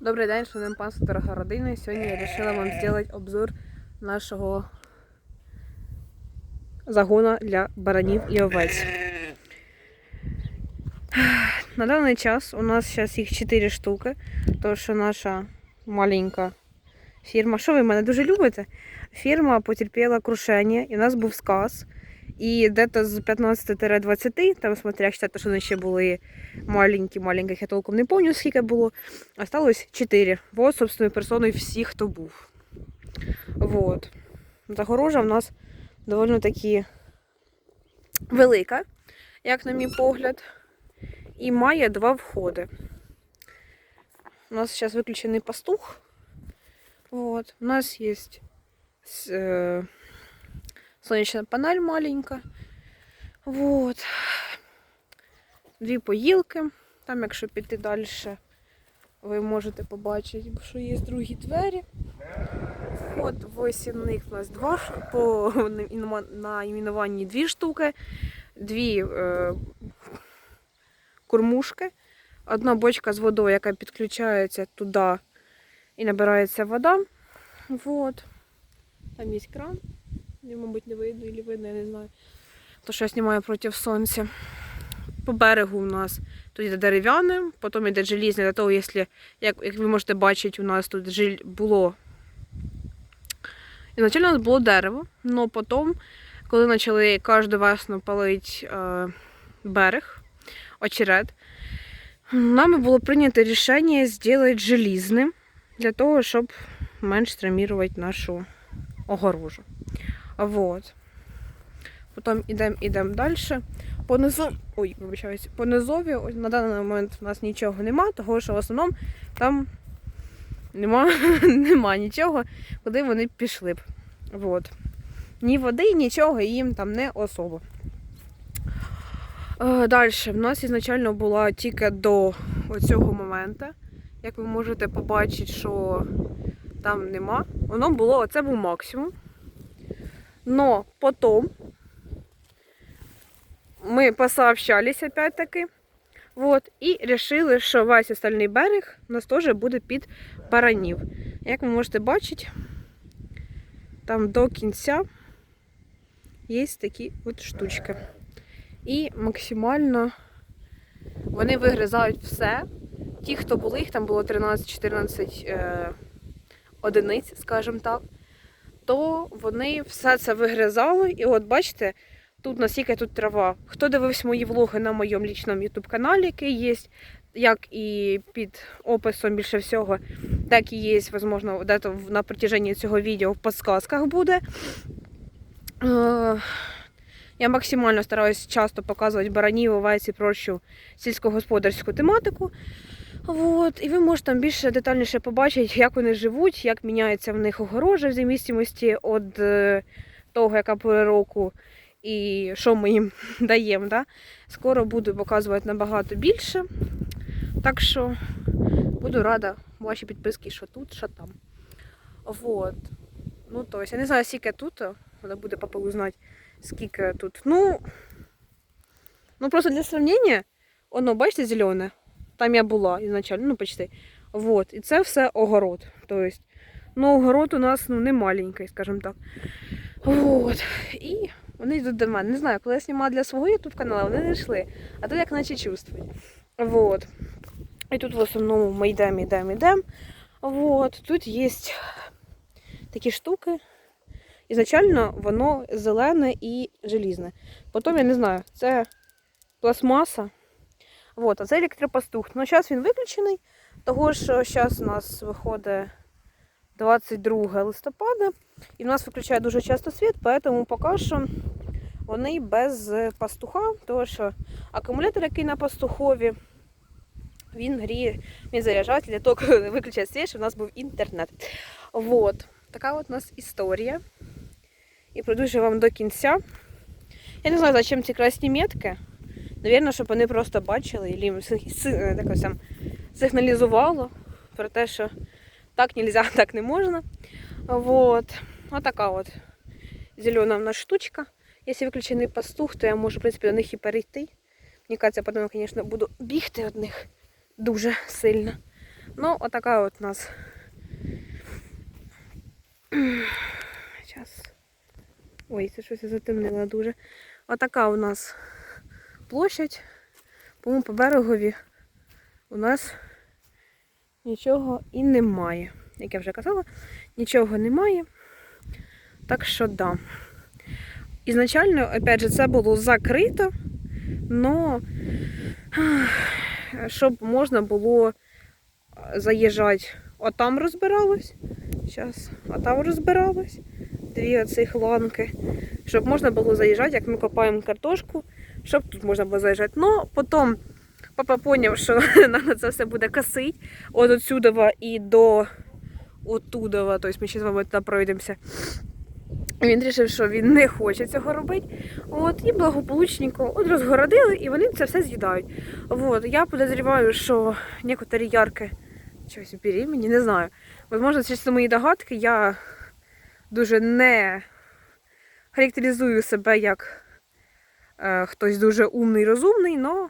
Добрий день, шановне панство, дорога родина. Сьогодні я вирішила вам зробити обзор нашого загону для баранів і овець. На даний час у нас зараз їх 4 штуки, тому що наша маленька фірма, що ви мене дуже любите? Фірма потерпіла крушення, і у нас був сказ. І десь з 15-20, там смотря, як що вони ще були маленькі-маленьких, я толком не пам'ятаю, скільки було. Осталось 4. Вот, собственно, персоною всі, хто був. Вот. Загорожа в нас доволі таки велика, як на мій погляд. І має два входи. У нас зараз виключений пастух. Вот. У нас э, сонячна панель маленька. Вот. Дві поїлки. Там, якщо піти далі, ви можете побачити, що є другі двері. От восінник у нас два по наіменуванні дві штуки, дві е, кормушки, одна бочка з водою, яка підключається туди і набирається вода. Вот. Там є кран. Його, мабуть, не видно, або видно, я не знаю. То, що я знімаю проти сонця. По берегу у нас тут йде дерев'яне, потім йде желізне, для того, якщо, як, як ви можете бачити, у нас тут жиль було. Ізначально у нас було дерево, але потім, коли почали кожну весну палити е, берег, очерет, нами було прийнято рішення зробити желізним для того, щоб менш травмувати нашу огорожу. Вот. Потім ідемо ідемо далі. По низу, ой, вибачаюсь, по низові ось на даний момент у нас нічого нема, того що в основному там нема, нема нічого, куди вони пішли б. Вот. Ні води, нічого їм там не особо. Далі, в нас ізначально була тільки до цього моменту. Як ви можете побачити, що там нема. Воно було, це був максимум. Но потом мы посообщались опять-таки. Вот, і решили, що весь остальний берег у нас теж буде під баранів. Як ви можете бачити, там до кінця є такі от штучки. І максимально вони вигризають все. Ті, хто були, їх там було 13-14 е, одиниць, скажімо так то вони все це вигризали. І от бачите, тут наскільки тут трава. Хто дивився мої влоги на моєму лічному ютуб каналі, який є, як і під описом більше всього, так і є, можливо, дето на протяженні цього відео в подсказках буде. Е, Я максимально стараюсь часто показувати баранів, овець і прощу сільськогосподарську тематику. Вот. І ви можете там більше детальніше побачити, як вони живуть, як міняється в них огорожа в зависимості від е, того, яка пора року і що ми їм даємо. Да? Скоро буду показувати набагато більше. Так що буду рада ваші підписки, що тут, що там. Вот. Ну, то я не знаю, скільки тут, треба буде папа узнати, скільки тут. Ну, ну просто для сравнення, воно, бачите, зелене. Там я була ізначально, ну почти. Вот. І це все огород. Тобто, ну, огород у нас ну, не маленький, скажімо так. Вот. І вони йдуть до мене. Не знаю, коли я знімала для свого YouTube каналу, вони не йшли. А тут як наче чувствують. Вот. І тут в основному ми йдемо, йдемо, йдемо. Вот. Тут є такі штуки. Ізначально воно зелене і желізне. Потім, я не знаю, це пластмаса. Вот, а це електропастух. Ну, зараз він виключений, того що зараз у нас виходить 22 листопада, і в нас виключає дуже часто світ, тому поки що вони без пастуха, тому що акумулятор, який на пастухові, він гріє, він того, коли виключать світ, щоб у нас був інтернет. Вот. Така от у нас історія. І продовжую вам до кінця. Я не знаю, зачем ці красні метки. Навірно, щоб вони просто бачили і їм сигналізувало про те, що так нельзя, так не можна. Вот. Отака от зелена в нас штучка. Якщо виключений пастух, то я можу, в принципі, до них і перейти. Мені кажеться, потім, звісно, буду бігти від них дуже сильно. Ну, отака от у нас. Зараз. Ой, це щось я затемнила дуже. Отака у нас площадь. Тому по берегові у нас нічого і немає. Як я вже казала, нічого немає. Так що да. Ізначально, опять же, це було закрито, но щоб можна було заїжджати. Отам розбиралось. Зараз, отам розбиралось. Дві оцих ланки. Щоб можна було заїжджати, як ми копаємо картошку, щоб тут можна було заїжджати. Ну, потім папа зрозумів, що нам це все буде косить. От отсюдова і до отудова. Тобто ми ще з вами туди пройдемося. Він вирішив, що він не хоче цього робити. От, і благополучненько от розгородили, і вони це все з'їдають. От, я подозріваю, що некоторі ярки щось беременні, не знаю. Возможно, через мої догадки я дуже не характеризую себе як хтось дуже умний, розумний, але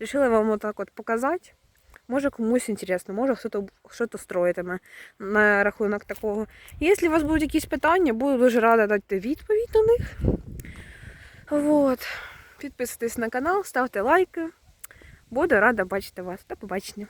вирішила вам отак от показати. Може комусь інтересно, може хтось щось строїтиме на рахунок такого. Якщо у вас будуть якісь питання, буду дуже рада дати відповідь на них. Вот. Підписуйтесь на канал, ставте лайки. Буду рада бачити вас. До побачення.